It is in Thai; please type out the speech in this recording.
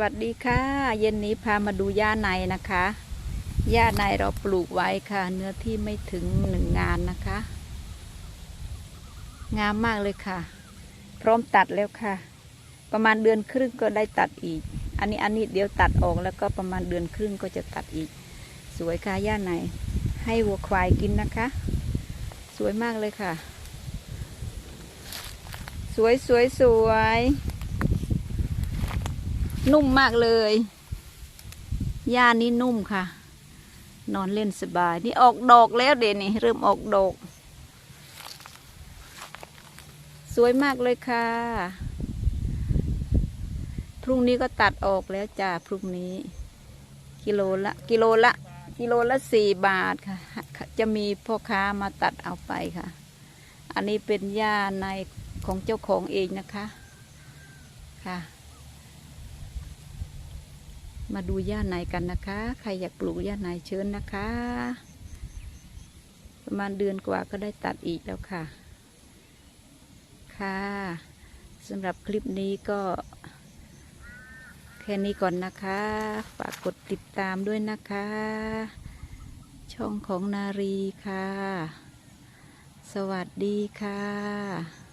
วัสดีค่ะ เย็นนี้พามาดูหญ้าในนะคะหญ้าในเราปลูกไว้ค่ะ เนื้อที่ไม่ถึงหนึ่งงานนะคะ งามมากเลยค่ะ พร้อมตัดแล้วค่ะ ประมาณเดือนครึ่งก็ได้ตัดอีก อันนี้อันนี้เดี๋ยวตัดออกแล้วก็ประมาณเดือนครึ่งก็จะตัดอีก สวยค่ะหญ้าในให้วัวควายกินนะคะ สวยมากเลยค่ะ สวยสวยสวย นุ่มมากเลยหญ้านี่นุ่มค่ะ นอนเล่นสบาย นี่ออกดอกแล้วเดี๋ยวนี้เริ่มออกดอก สวยมากเลยค่ะ พรุ่งนี้ก็ตัดออกแล้วจ้าพรุ่งนี้ กิโลละ กิโลละ กิโลละสี่บาทค่ะ จะมีพ่อค้ามาตัดเอาไปค่ะ อันนี้เป็นหญ้าในของเจ้าของเองนะคะค่ะ มาดูหญ้าในกันนะคะ ใครอยากปลูกหญ้าในเชิญนะคะ ประมาณเดือนกว่าก็ได้ตัดอีกแล้วค่ะ ค่ะสำหรับคลิปนี้ก็ แค่นี้ก่อนนะคะ ฝากกดติดตามด้วยนะคะ ช่องของนารีค่ะ สวัสดีค่ะ